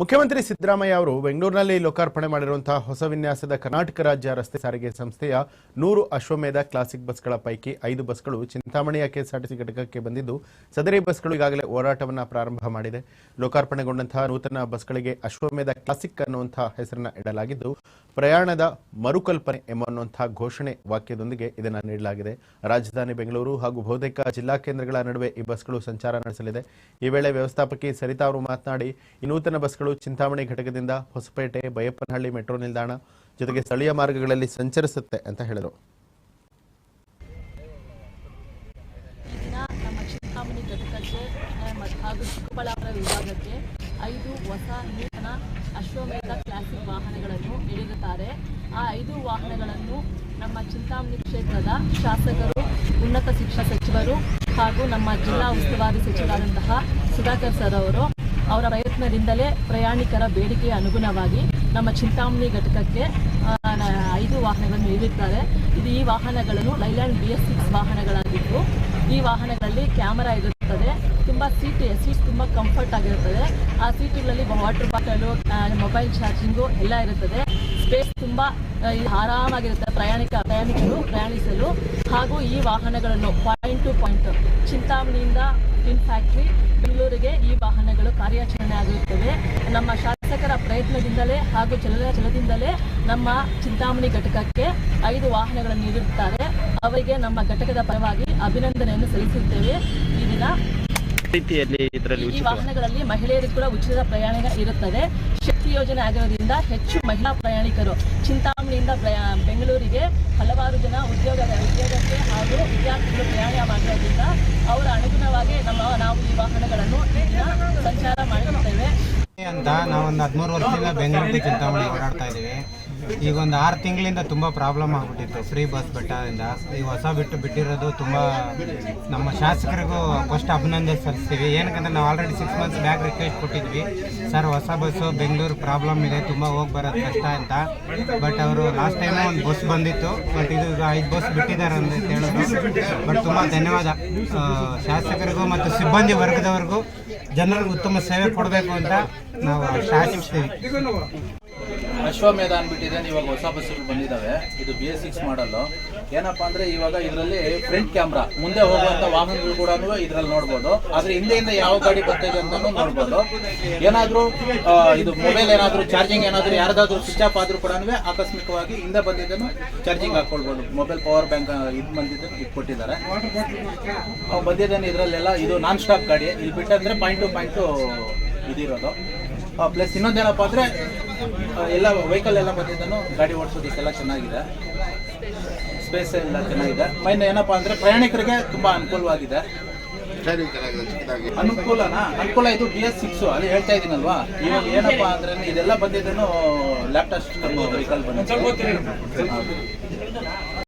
ಮುಖ್ಯಮಂತ್ರಿ ಸಿದ್ದರಾಮಯ್ಯ ಅವರು ಬೆಂಗಳೂರಿನಲ್ಲಿ ಲೋಕಾರ್ಪಣೆ ಮಾಡಿರುವಂತಹ ಹೊಸ ವಿನ್ಯಾಸದ ಕರ್ನಾಟಕ ರಾಜ್ಯ ರಸ್ತೆ ಸಾರಿಗೆ ಸಂಸ್ಥೆಯ ನೂರು ಅಶ್ವಮೇಧ ಕ್ಲಾಸಿಕ್ ಬಸ್ಗಳ ಪೈಕಿ ಐದು ಬಸ್ಗಳು ಚಿಂತಾಮಣಿಯ ಕೆಎಸ್ಆರ್ಟಿಸಿ ಘಟಕಕ್ಕೆ ಬಂದಿದ್ದು, ಸದರಿ ಬಸ್ಗಳು ಈಗಾಗಲೇ ಹೋರಾಟವನ್ನು ಪ್ರಾರಂಭ ಮಾಡಿದೆ. ಲೋಕಾರ್ಪಣೆಗೊಂಡಂತಹ ನೂತನ ಬಸ್ಗಳಿಗೆ ಅಶ್ವಮೇಧ ಕ್ಲಾಸಿಕ್ ಅನ್ನುವಂತಹ ಹೆಸರನ್ನ ಇಡಲಾಗಿದ್ದು, ಪ್ರಯಾಣದ ಮರುಕಲ್ಪನೆ ಎಂಬನ್ನುವಂತಹ ಘೋಷಣೆ ವಾಕ್ಯದೊಂದಿಗೆ ಇದನ್ನು ನೀಡಲಾಗಿದೆ. ರಾಜಧಾನಿ ಬೆಂಗಳೂರು ಹಾಗೂ ಬಹುತೇಕ ಜಿಲ್ಲಾ ಕೇಂದ್ರಗಳ ನಡುವೆ ಈ ಬಸ್ಗಳು ಸಂಚಾರ ನಡೆಸಲಿದೆ. ಈ ವೇಳೆ ವ್ಯವಸ್ಥಾಪಕಿ ಸರಿತಾ ಅವರು ಮಾತನಾಡಿ, ಈ ನೂತನ ಬಸ್ಗಳು ಚಿಂತಾಮಣಿ ಘಟಕದಿಂದ ಹೊಸಪೇಟೆ, ಬೈಯಪ್ಪನಹಳ್ಳಿ ಮೆಟ್ರೋ ನಿಲ್ದಾಣ ಜೊತೆಗೆ ಸ್ಥಳೀಯ ಮಾರ್ಗಗಳಲ್ಲಿ ಸಂಚರಿಸುತ್ತೆ ಅಂತ ಹೇಳಿದರು. ಚಿಂತಾಮಣಿ ಹಾಗೂ ಚಿಕ್ಕಬಳ್ಳಾಪುರ ವಿಭಾಗಕ್ಕೆ ಐದು ಹೊಸ ನೂತನ ಅಶ್ವಮೇಧ ಕ್ಲಾಸಿಕ್ ವಾಹನಗಳನ್ನು ನೀಡಿರುತ್ತಾರೆ ಆ ಐದು ವಾಹನಗಳನ್ನು ನಮ್ಮ ಚಿಂತಾಮಣಿ ಕ್ಷೇತ್ರದ ಶಾಸಕರು, ಉನ್ನತ ಶಿಕ್ಷಣ ಸಚಿವರು ಹಾಗೂ ನಮ್ಮ ಜಿಲ್ಲಾ ಉಸ್ತುವಾರಿ ಸಚಿವರಾದಂತಹ ಸುಧಾಕರ್ ಸರ್ ಅವರು ಅವರ ಪ್ರಯತ್ನದಿಂದಲೇ ಪ್ರಯಾಣಿಕರ ಬೇಡಿಕೆಯ ಅನುಗುಣವಾಗಿ ನಮ್ಮ ಚಿಂತಾಮಣಿ ಘಟಕಕ್ಕೆ ಐದು ವಾಹನಗಳನ್ನು ನೀಡಿದ್ದಾರೆ ಇದು ಈ ವಾಹನಗಳನ್ನು ಲೈಲ್ಯಾಂಡ್ ಬಿ ಎಸ್ ಸಿಕ್ಸ್ ವಾಹನಗಳಾಗಿದ್ದು, ಈ ವಾಹನಗಳಲ್ಲಿ ಕ್ಯಾಮರಾ ಇರುತ್ತದೆ. ತುಂಬ ಸೀಟ್ ಸೀಟ್ ತುಂಬ ಕಂಫರ್ಟ್ ಆಗಿರುತ್ತದೆ. ಆ ಸೀಟುಗಳಲ್ಲಿ ವಾಟರ್ ಬಾಟಲು ಮೊಬೈಲ್ ಚಾರ್ಜಿಂಗು ಎಲ್ಲ ಇರುತ್ತದೆ. ಸ್ಪೇಸ್ ತುಂಬ ಆರಾಮಾಗಿರುತ್ತೆ ಪ್ರಯಾಣಿಕ, ಪ್ರಯಾಣಿಕರು ಪ್ರಯಾಣಿಸಲು. ಹಾಗೂ ಈ ವಾಹನಗಳನ್ನು ಪಾಯಿಂಟ್ ಟು ಪಾಯಿಂಟ್ ಚಿಂತಾಮಣಿಯಿಂದ ಟಿನ್ ಫ್ಯಾಕ್ಟ್ರಿ ಬೆಂಗಳೂರಿಗೆ ಈ ವಾಹನಗಳು ಕಾರ್ಯಾಚರಣೆ ಆಗಿರುತ್ತವೆ ನಮ್ಮ ಶಾಸಕರ ಪ್ರಯತ್ನದಿಂದಲೇ ಹಾಗೂ ಚಲನಚಲದಿಂದಲೇ ನಮ್ಮ ಚಿಂತಾಮಣಿ ಘಟಕಕ್ಕೆ ಐದು ವಾಹನಗಳನ್ನು ನೀಡಿರುತ್ತಾರೆ ಅವರಿಗೆ ನಮ್ಮ ಘಟಕದ ಪರವಾಗಿ ಅಭಿನಂದನೆಯನ್ನು ಸಲ್ಲಿಸುತ್ತೇವೆ. ಈ ದಿನ ಈ ವಾಹನಗಳಲ್ಲಿ ಮಹಿಳೆಯರಿಗೂ ಕೂಡ ಉಚಿತ ಪ್ರಯಾಣ ಇರುತ್ತದೆ. ಯೋಜನೆ ಆಗಿರೋದ್ರಿಂದ ಹೆಚ್ಚು ಮಹಿಳಾ ಪ್ರಯಾಣಿಕರು ಚಿಂತಾಮಣಿಯಿಂದ ಬೆಂಗಳೂರಿಗೆ ಹಲವಾರು ಜನ ಉದ್ಯೋಗ, ಉದ್ಯೋಗಕ್ಕೆ ಹಾಗೂ ವಿದ್ಯಾರ್ಥಿಗಳು ಪ್ರಯಾಣ ಮಾಡಿರೋದ್ರಿಂದ ಅವರ ಅನುಗುಣವಾಗಿ ನಮ್ಮ, ನಾವು ಈ ವಾಹನಗಳನ್ನು ಸಂಚಾರ ಮಾಡಿರುತ್ತೇವೆ. ಅಂತ ನಾವೊಂದು ಹದಿಮೂರು ವರ್ಷದಿಂದ ಬೆಂಗಳೂರಿಗೆ ಚಿಂತಾಮಣಿ ಓಡಾಡ್ತಾ ಇದ್ದೀವಿ. ಈಗ ಒಂದು ಆರು ತಿಂಗಳಿಂದ ತುಂಬ ಪ್ರಾಬ್ಲಮ್ ಆಗ್ಬಿಟ್ಟಿತ್ತು. ಫ್ರೀ ಬಸ್ ಬೆಟ್ಟದಿಂದ. ಈ ಹೊಸ ಬಿಟ್ಟು ಬಿಟ್ಟಿರೋದು ತುಂಬ ನಮ್ಮ ಶಾಸಕರಿಗೂ ಫಸ್ಟ್ ಅಭಿನಂದನೆ ಸಲ್ಲಿಸ್ತೀವಿ. ಏನಕ್ಕಂದ್ರೆ ನಾವು already six months back request ಕೊಟ್ಟಿದ್ವಿ. ಸರ್ ಹೊಸ ಬಸ್ಸು ಬೆಂಗಳೂರು ಪ್ರಾಬ್ಲಮ್ ಇದೆ. ತುಂಬ ಹೋಗಿ ಬರೋದು ಕಷ್ಟ ಅಂತ. ಬಟ್ ಅವರು ಲಾಸ್ಟ್ ಟೈಮು ಒಂದು ಬಸ್ ಬಂದಿತ್ತು. ಬಟ್ ಇದು ಐದು ಬಸ್ ಬಿಟ್ಟಿದ್ದಾರೆ ಅಂತ ಹೇಳಿದ್ರು ಬಟ್ ತುಂಬ ಧನ್ಯವಾದ. ಶಾಸಕರಿಗೂ ಮತ್ತು ಸಿಬ್ಬಂದಿ ವರ್ಗದವರಿಗೂ ಜನರಿಗೆ ಉತ್ತಮ ಸೇವೆ ಕೊಡಬೇಕು ಅಂತ ನಾವು ಶಾಸಿಸ್ತೀವಿ ಅಶ್ವಮೇಧ ಅಂದ್ಬಿಟ್ಟಿದೆ ಇವಾಗ ಹೊಸ ಬಸ್ಸುಗಳು ಬಂದಿದ್ದಾವೆ ಇದು ಬಿ ಎಸ್ ಸಿಕ್ಸ್ ಮಾಡಲ್ಲು ಏನಪ್ಪಾ ಅಂದ್ರೆ ಇವಾಗ ಇದರಲ್ಲಿ ಫ್ರಂಟ್ ಕ್ಯಾಮ್ರಾ ಮುಂದೆ ಹೋಗುವಂತ ವಾಹನಗಳು ಕೂಡ ಇದ್ರಲ್ಲಿ ನೋಡ್ಬೋದು. ಆದ್ರೆ ಹಿಂದೆಯಿಂದ ಯಾವ ಗಾಡಿ ಬರ್ತಿದೆ ಅಂತಾನು ನೋಡ್ಬೋದು. ಏನಾದ್ರೂ ಇದು ಮೊಬೈಲ್ ಏನಾದ್ರೂ ಚಾರ್ಜಿಂಗ್ ಏನಾದ್ರೂ, ಯಾರ್ದಾದ್ರೂ ಸ್ವಿಚ್ ಆಫ್ ಆದ್ರೂ ಕೂಡ ಆಕಸ್ಮಿಕವಾಗಿ ಹಿಂದೆ ಬಂದಿದ್ದನ್ನು ಚಾರ್ಜಿಂಗ್ ಹಾಕೊಳ್ಬೋದು. ಮೊಬೈಲ್ ಪವರ್ ಬ್ಯಾಂಕ್ ಇದು ಬಂದಿದ್ದನ್ನು ಇಟ್ಕೊಟ್ಟಿದ್ದಾರೆ ಕೊಟ್ಟಿದ್ದಾರೆ. ಬಂದಿದ್ದೇನೆ ಇದರಲ್ಲೆಲ್ಲ ಇದು ನಾನ್ ಸ್ಟಾಪ್ ಗಾಡಿ. ಇಲ್ಲಿ ಬಿಟ್ಟಂದ್ರೆ ಪಾಯಿಂಟ್ ಟು ಪಾಯಿಂಟು ಇದಿರೋದು. ಪ್ಲಸ್ ಇನ್ನೊಂದೇನಪ್ಪ ಅಂದರೆ ಎಲ್ಲ ವೆಹಿಕಲ್ ಎಲ್ಲ ಬಂದಿದ್ದನು ಗಾಡಿ ಓಡಿಸೋದಕ್ಕೆಲ್ಲ ಚೆನ್ನಾಗಿದೆ. ಸ್ಪೇಸ್ ಎಲ್ಲ ಚೆನ್ನಾಗಿದೆ. ಮೈನ್ ಏನಪ್ಪ ಅಂದರೆ ಪ್ರಯಾಣಿಕರಿಗೆ ತುಂಬ ಅನುಕೂಲವಾಗಿದೆ. ಅನುಕೂಲನಾ? ಅನುಕೂಲ ಇದು ಬಿ ಎಸ್ ಸಿಕ್ಸ್ ಅಲ್ಲಿ ಹೇಳ್ತಾ ಇದೀನಲ್ವಾ ಇವಾಗ ಏನಪ್ಪ ಅಂದ್ರೆ ಇದೆಲ್ಲ ಬಂದಿದ್ದೇನು ಲ್ಯಾಪ್ಟಾಪ್ ಸಿಸ್ಟಮ್ ವೆಹಿಕಲ್ ಬಂದಿದೆ